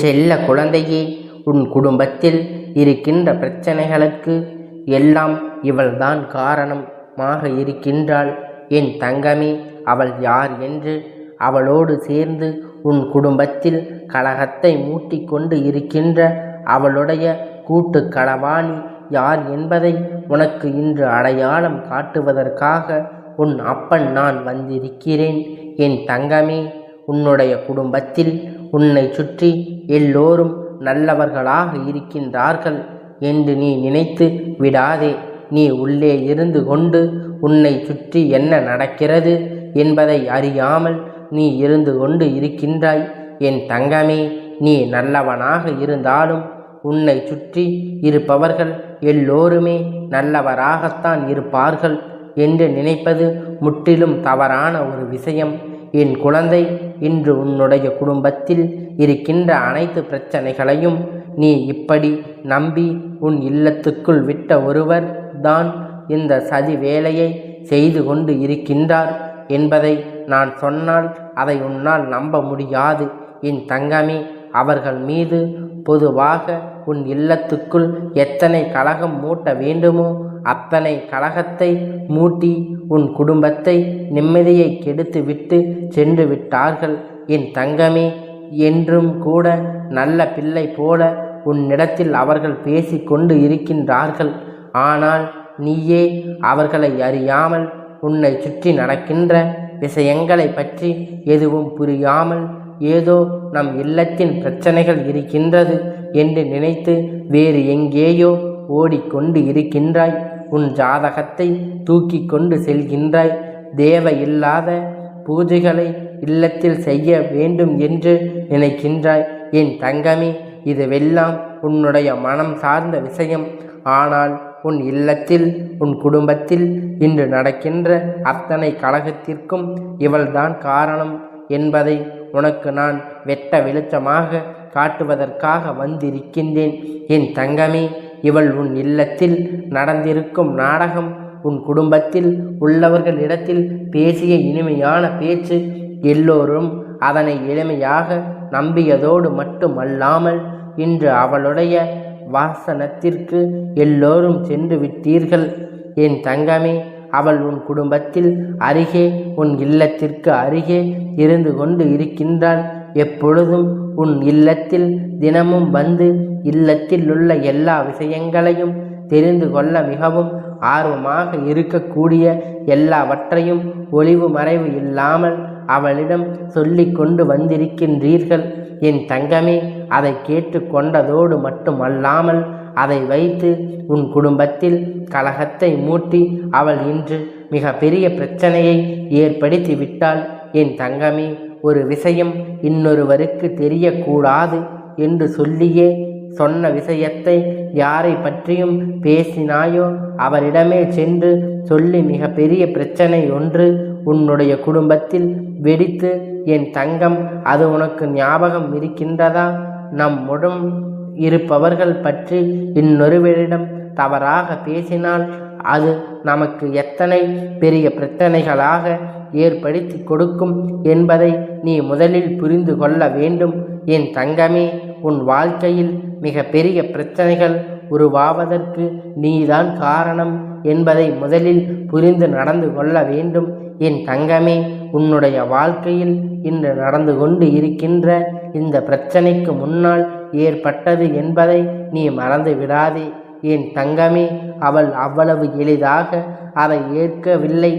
செல்ல குழந்தையே உன் குடும்பத்தில் இருக்கின்ற பிரச்சனைகளுக்கு எல்லாம் இவள்தான் காரணமாக இருக்கின்றாள். என் தங்கமே அவள் யார் என்று அவளோடு சேர்ந்து உன் குடும்பத்தில் கலகத்தை மூட்டிக்கொண்டு இருக்கின்ற அவளுடைய கூட்டு களவாணி யார் என்பதை உனக்கு இன்று அடையாளம் காட்டுவதற்காக உன் அப்பன் நான் வந்திருக்கிறேன். என் தங்கமே உன்னுடைய குடும்பத்தில் உன்னை சுற்றி எல்லோரும் நல்லவர்களாக இருக்கின்றார்கள் என்று நீ நினைத்து விடாதே. நீ உள்ளே இருந்து கொண்டு உன்னை சுற்றி என்ன நடக்கிறது என்பதை அறியாமல் நீ இருந்து கொண்டு இருக்கின்றாய். என் தங்கமே நீ நல்லவனாக இருந்தாலும் உன்னை சுற்றி இருப்பவர்கள் எல்லோருமே நல்லவராகத்தான் இருப்பார்கள் என்று நினைப்பது முற்றிலும் தவறான ஒரு விஷயம். என் குழந்தை இன்று உன்னுடைய குடும்பத்தில் இருக்கின்ற அனைத்து பிரச்சனைகளையும் நீ இப்படி நம்பி உன் இல்லத்துக்குள் விட்ட ஒருவர் தான் இந்த சதி வேலையை செய்து கொண்டு இருக்கின்றார் என்பதை நான் சொன்னால் அதை உன்னால் நம்ப முடியாது. என் தங்கமே அவர்கள் மீது பொதுவாக உன் இல்லத்துக்குள் எத்தனை கலகம் மூட்ட வேண்டுமோ அத்தனை கலகத்தை மூட்டி உன் குடும்பத்தை நிம்மதியை கெடுத்து விட்டு சென்று விட்டார்கள். என் தங்கமே என்றும் கூட நல்ல பிள்ளை போல உன்னிடத்தில் அவர்கள் பேசிக்கொண்டு இருக்கின்றார்கள். ஆனால் நீயே அவர்களை அறியாமல் உன்னை சுற்றி நடக்கின்ற விஷயங்களை பற்றி எதுவும் புரியாமல் ஏதோ நம் இல்லத்தின் பிரச்சனைகள் இருக்கின்றது என்று நினைத்து வேறு எங்கேயோ ஓடிக்கொண்டு இருக்கின்றாய். உன் ஜாதகத்தை தூக்கி கொண்டு செல்கின்றாய். தேவையில்லாத பூஜைகளை இல்லத்தில் செய்ய வேண்டும் என்று நினைக்கின்றாய். என் தங்கமே இதுவெல்லாம் உன்னுடைய மனம் சார்ந்த விஷயம். ஆனால் உன் இல்லத்தில் உன் குடும்பத்தில் இன்று நடக்கின்ற அத்தனை கழகத்திற்கும் இவள்தான் காரணம் என்பதை உனக்கு நான் வெட்ட வெளிச்சமாக காட்டுவதற்காக வந்திருக்கின்றேன். என் தங்கமே இவள் உன் இல்லத்தில் நடந்திருக்கும் நாடகம் உன் குடும்பத்தில் உள்ளவர்களிடத்தில் பேசிய இனிமையான பேச்சு எல்லோரும் அதனை எளிமையாக நம்பியதோடு மட்டுமல்லாமல் இன்று அவளுடைய வாசனத்திற்கு எல்லோரும் சென்று விட்டீர்கள். என் தங்கமே அவள் உன் குடும்பத்தில் அருகே உன் இல்லத்திற்கு அருகே இருந்து கொண்டு இருக்கின்றாள். எப்பொழுதும் உன் இல்லத்தில் தினமும் வந்து இல்லத்தில் உள்ள எல்லா விஷயங்களையும் தெரிந்து கொள்ள மிகவும் ஆர்வமாக இருக்கக்கூடிய எல்லாவற்றையும் ஒளிவு மறைவு இல்லாமல் அவளிடம் சொல்லி கொண்டு வந்திருக்கின்றீர்கள். என் தங்கமே அதை கேட்டு கொண்டதோடு மட்டுமல்லாமல் அதை வைத்து உன் குடும்பத்தில் கலகத்தை மூட்டி அவள் இன்று மிக பெரிய பிரச்சனையை ஏற்படுத்தி விட்டாள் என் தங்கமே ஒரு விஷயம் இன்னொருவருக்கு தெரியக்கூடாது என்று சொல்லியே சொன்ன விஷயத்தை யாரை பற்றியும் பேசினாயோ அவரிடமே சென்று சொல்லி மிக பெரிய பிரச்சனை ஒன்று உன்னுடைய குடும்பத்தில் வெடித்து என் தங்கம் அது உனக்கு ஞாபகம் இருக்கின்றதா? நம்முடன் இருப்பவர்கள் பற்றி இன்னொருவரிடம் தவறாக பேசினால் அது நமக்கு எத்தனை பெரிய பிரச்சனைகளாக ஏற்படுத்தி கொடுக்கும் என்பதை நீ முதலில் புரிந்து கொள்ள வேண்டும். என் தங்கமே உன் வாழ்க்கையில் மிக பெரிய பிரச்சனைகள் உருவாவதற்கு நீதான் காரணம் என்பதை முதலில் புரிந்து நடந்து கொள்ள வேண்டும். என் தங்கமே உன்னுடைய வாழ்க்கையில் இன்று நடந்து கொண்டு இருக்கின்ற இந்த பிரச்சனைக்கு முன்னால் ஏற்பட்டது என்பதை நீ மறந்து விடாதே என் தங்கமே அவள் அவ்வளவு எளிதாக அதை ஏற்கவில்லை.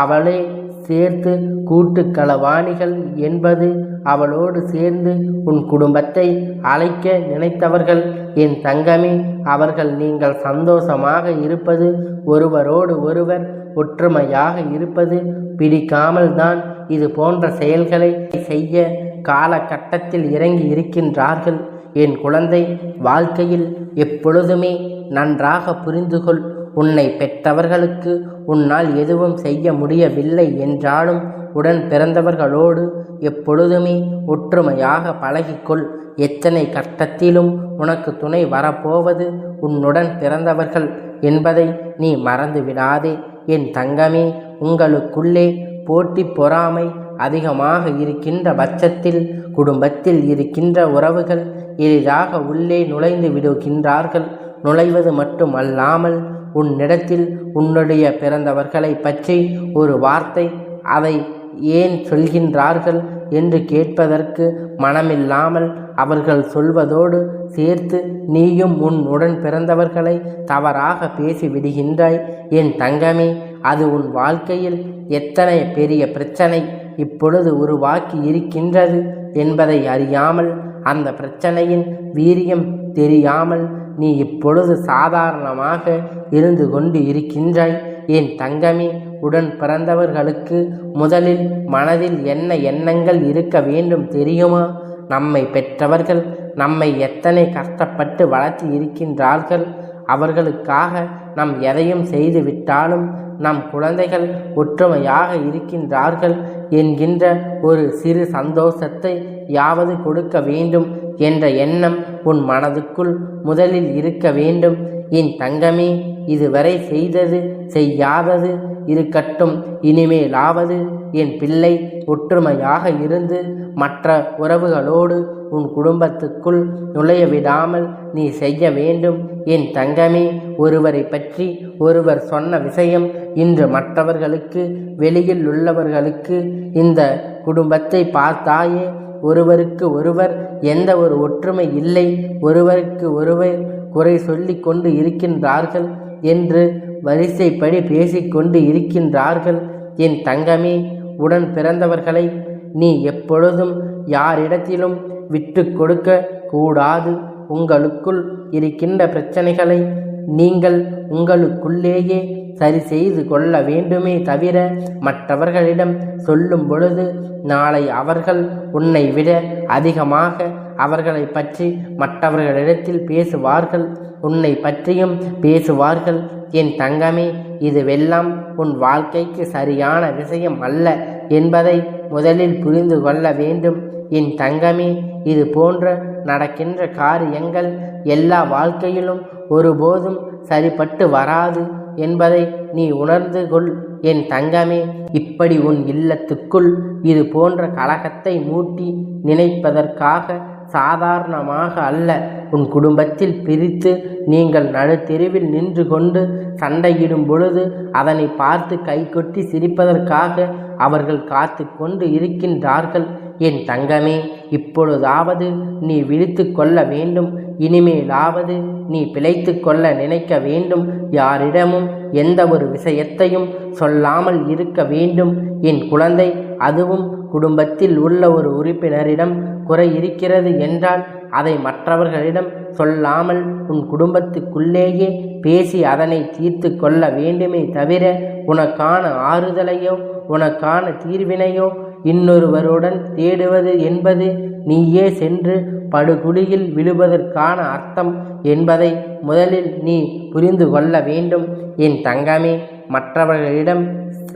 அவளே சேர்த்து கூட்டு களவாணிகள் என்பது அவளோடு சேர்ந்து உன் குடும்பத்தை அழைக்க நினைத்தவர்கள். என் தங்கமே அவர்கள் நீங்கள் சந்தோஷமாக இருப்பது ஒருவரோடு ஒருவர் ஒற்றுமையாக இருப்பது பிடிக்காமல் தான் இது போன்ற செயல்களை செய்ய காலகட்டத்தில் இறங்கி இருக்கின்றார்கள். என் குழந்தை வாழ்க்கையில் எப்பொழுதுமே நன்றாக புரிந்துகொள். உன்னை பெற்றவர்களுக்கு உன்னால் எதுவும் செய்ய முடியவில்லை என்றாலும் உடன் பிறந்தவர்களோடு எப்பொழுதுமே ஒற்றுமையாக பழகிக்கொள். எத்தனை கட்டத்திலும் உனக்கு துணை வரப்போவது உன்னுடன் பிறந்தவர்கள் என்பதை நீ மறந்து விடாதே என் தங்கமே உங்களுக்குள்ளே போட்டி பொறாமை அதிகமாக இருக்கின்ற பட்சத்தில் குடும்பத்தில் இருக்கின்ற உறவுகள் எளிதாக உள்ளே நுழைந்து விடுகின்றார்கள். நுழைவது மட்டுமல்லாமல் உன்னிடத்தில் உன்னுடைய பிறந்தவர்களை பற்றி ஒரு வார்த்தை அதை ஏன் சொல்கின்றார்கள் என்று கேட்பதற்கு மனமில்லாமல் அவர்கள் சொல்வதோடு சேர்த்து நீயும் உன் உடன் பிறந்தவர்களை தவறாக பேசிவிடுகின்றாய். என் தங்கமே அது உன் வாழ்க்கையில் எத்தனை பெரிய பிரச்சனை இப்பொழுது உருவாக்கி இருக்கின்றது என்பதை அறியாமல் அந்த பிரச்சனையின் வீரியம் தெரியாமல் நீ இப்பொழுது சாதாரணமாக இருந்து கொண்டு இருக்கின்றாய். என் தங்கமே உடன் பிறந்தவர்களுக்கு முதலில் மனதில் என்ன எண்ணங்கள் இருக்க வேண்டும் தெரியுமா? நம்மை பெற்றவர்கள் நம்மை எத்தனை கஷ்டப்பட்டு வளர்த்தி இருக்கின்றார்கள்? அவர்களுக்காக நாம் எதையும் செய்து விட்டாலும் நம் குழந்தைகள் ஒற்றுமையாக இருக்கின்றார்கள் என்கின்ற ஒரு சிறு சந்தோஷத்தை யாவது கொடுக்க வேண்டும் என்ற எண்ணம் உன் மனதுக்குள் முதலில் இருக்க வேண்டும். என் தங்கமே இதுவரை செய்தது செய்யாதது இருக்கட்டும் இனிமேலாவது என் பிள்ளை ஒற்றுமையாக இருந்து மற்ற உறவுகளோடு உன் குடும்பத்துக்குள் நுழைய விடாமல் நீ செய்ய வேண்டும். என் தங்கமே ஒருவரை பற்றி ஒருவர் சொன்ன விஷயம் இன்று மற்றவர்களுக்கு வெளியில் உள்ளவர்களுக்கு இந்த குடும்பத்தை பார்த்தாயே ஒருவருக்கு ஒருவர் எந்த ஒரு ஒற்றுமை இல்லை ஒருவருக்கு ஒருவர் குறை சொல்லி கொண்டு இருக்கின்றார்கள் என்று வரிசைப்படி பேசிக்கொண்டு இருக்கின்றார்கள். என் தங்கமே உடன் பிறந்தவர்களை நீ எப்பொழுதும் யாரிடத்திலும் விட்டு கொடுக்க கூடாது. உங்களுக்குள் இருக்கின்ற பிரச்சனைகளை நீங்கள் உங்களுக்குள்ளேயே சரி செய்து கொள்ள வேண்டுமே தவிர மற்றவர்களிடம் சொல்லும் பொழுது நாளை அவர்கள் உன்னை விட அதிகமாக அவர்களை பற்றி மற்றவர்களிடத்தில் பேசுவார்கள். உன்னை பற்றியும் பேசுவார்கள். என் தங்கமே இதுவெல்லாம் உன் வாழ்க்கைக்கு சரியான விஷயம் அல்ல என்பதை முதலில் புரிந்து கொள்ள வேண்டும். என் தங்கமே இது போன்ற நடக்கின்ற காரியங்கள் எல்லா வாழ்க்கையிலும் ஒருபோதும் சரிப்பட்டு வராது என்பதை நீ உணர்ந்து கொள். என் தங்கமே இப்படி உன் இல்லத்துக்குள் இது போன்ற கலகத்தை மூட்டி நினைப்பதற்காக சாதாரணமாக அல்ல. உன் குடும்பத்தில் பிரித்து நீங்கள் நடுத்தெருவில் நின்று கொண்டு சண்டையிடும் பொழுது அதனை பார்த்து கைகொட்டி சிரிப்பதற்காக அவர்கள் காத்து கொண்டு இருக்கின்றார்கள். என் தங்கமே இப்பொழுதாவது நீ விழித்து கொள்ள வேண்டும். இனிமேலாவது நீ பிழைத்து கொள்ள நினைக்க வேண்டும். யாரிடமும் எந்த ஒரு விஷயத்தையும் சொல்லாமல் இருக்க வேண்டும். என் குழந்தை அதுவும் குடும்பத்தில் உள்ள ஒரு உறுப்பினரிடம் குறை இருக்கிறது என்றால் அதை மற்றவர்களிடம் சொல்லாமல் உன் குடும்பத்துக்குள்ளேயே பேசி அதனை தீர்த்து கொள்ள வேண்டுமே தவிர உனக்கான ஆறுதலையோ உனக்கான தீர்வினையோ இன்னொருவருடன் தேடுவது என்பது நீயே சென்று படுகுழியில் விழுவதற்கான அர்த்தம் என்பதை முதலில் நீ புரிந்து கொள்ள வேண்டும். என் தங்கமே மற்றவர்களிடம்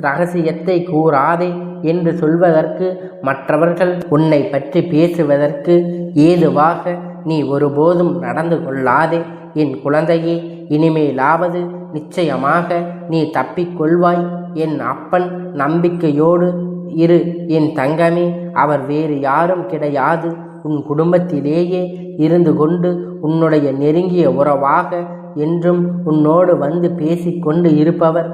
ரகசியத்தை கூறாதே. என்று சொல்வதற்கு மற்றவர்கள் உன்னை பற்றி பேசுவதற்கு ஏதுவாக நீ ஒருபோதும் நடந்து கொள்ளாதே. என் குழந்தையே இனிமேலாவது நிச்சயமாக நீ தப்பிக்கொள்வாய் என் அப்பன் நம்பிக்கையோடு இரு. என் தங்கமே அவர் வேறு யாரும் கிடையாது. உன் குடும்பத்திலேயே இருந்து கொண்டு உன்னுடைய நெருங்கிய உறவாக என்றும் உன்னோடு வந்து பேசிக்கொண்டு இருப்பவர்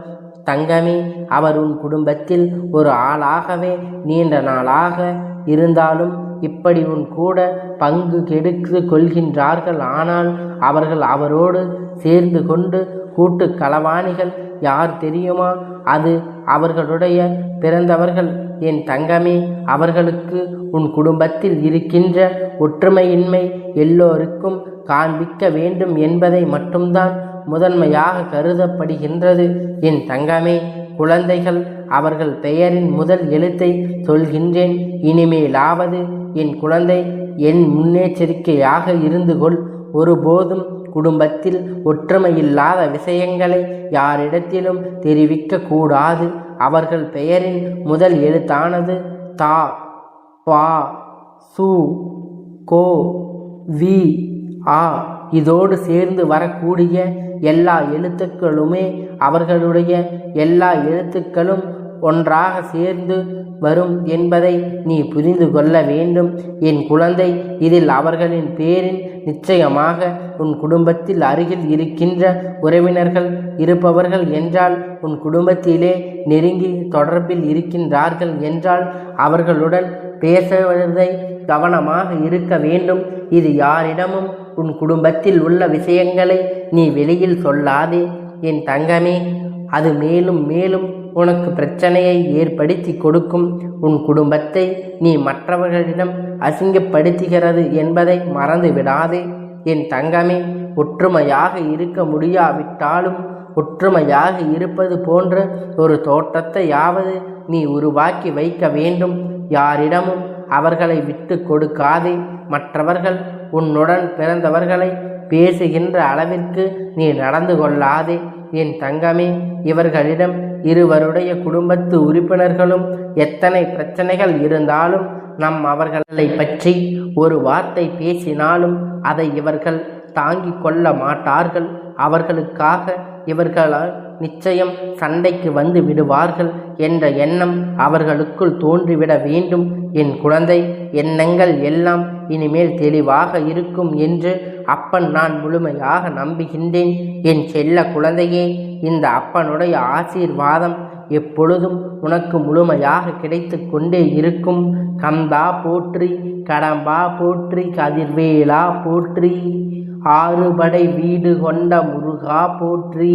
தங்கமே அவர் உன் குடும்பத்தில் ஒரு ஆளாகவே நீண்ட நாளாக இருந்தாலும் இப்படி உன் கூட பங்கு கெடுத்து கொள்கின்றார்கள். ஆனால் அவர்கள் அவரோடு சேர்ந்து கொண்டு கூட்டு களவாணிகள் யார் தெரியுமா? அது அவர்களுடைய பிறந்தவர்கள். என் தங்கமே அவர்களுக்கு உன் குடும்பத்தில் இருக்கின்ற ஒற்றுமையின்மை எல்லோருக்கும் காண்பிக்க வேண்டும் என்பதை மட்டும்தான் முதன்மையாக கருதப்படுகின்றது. என் தங்கமே குழந்தைகள் அவர்கள் பெயரின் முதல் எழுத்தை சொல்கின்றேன். இனிமேலாவது என் குழந்தை என் முன்னெச்சரிக்கையாக இருந்து கொள். ஒருபோதும் குடும்பத்தில் ஒற்றுமையில்லாத விஷயங்களை யாரிடத்திலும் தெரிவிக்க கூடாது. அவர்கள் பெயரின் முதல் எழுத்தானது தா பா சு கோ வி ஆ. இதோடு சேர்ந்து வரக்கூடிய எல்லா எழுத்துக்களுமே அவர்களுடைய எல்லா எழுத்துக்களும் ஒன்றாக சேர்ந்து வரும் என்பதை நீ புரிந்து கொள்ள வேண்டும். என் குழந்தை இதில் அவர்களின் பேரில் நிச்சயமாக உன் குடும்பத்தில் அருகில் இருக்கின்ற உறவினர்கள் இருப்பவர்கள் என்றால் உன் குடும்பத்திலே நெருங்கி தொடர்பில் இருக்கின்றார்கள் என்றால் அவர்களுடன் பேசுவதை கவனமாக இருக்க வேண்டும். இது யாரிடமும் உன் குடும்பத்தில் உள்ள விஷயங்களை நீ வெளியில் சொல்லாதே. என் தங்கமே அது மேலும் மேலும் உனக்கு பிரச்சனையை ஏற்படுத்தி கொடுக்கும். உன் குடும்பத்தை நீ மற்றவர்களிடம் அசிங்கப்படுத்துகிறது என்பதை மறந்து விடாதே. என் தங்கமே ஒற்றுமையாக இருக்க முடியாவிட்டாலும் ஒற்றுமையாக இருப்பது போன்ற ஒரு தோற்றத்தையாவது நீ உருவாக்கி வைக்க வேண்டும். யாரிடமும் அவர்களை விட்டு கொடுக்காதே. மற்றவர்கள் உன்னுடன் பிறந்தவர்களை பேசுகின்ற அளவிற்கு நீ நடந்து கொள்ளாதே. என் தங்கமே இவர்களிடம் இருவருடைய குடும்பத்து உறுப்பினர்களும் எத்தனை பிரச்சனைகள் இருந்தாலும் நம் அவர்களை பற்றி ஒரு வார்த்தை பேசினாலும் அதை இவர்கள் தாங்கிக் கொள்ள மாட்டார்கள். அவர்களுக்காக இவர்களால் நிச்சயம் சண்டைக்கு வந்து விடுவார்கள் என்ற எண்ணம் அவர்களுக்குள் தோன்றிவிட வேண்டும். என் குழந்தை எண்ணங்கள் எல்லாம் இனிமேல் தெளிவாக இருக்கும் என்று அப்பன் நான் முழுமையாக நம்புகின்றேன். என் செல்ல குழந்தையே இந்த அப்பனுடைய ஆசீர்வாதம் எப்பொழுதும் உனக்கு முழுமையாக கிடைத்து கொண்டே இருக்கும். கந்தா போற்றி கடம்பா போற்றி கதிர்வேலா போற்றி ஆறுபடை வீடு கொண்ட முருகா போற்றி.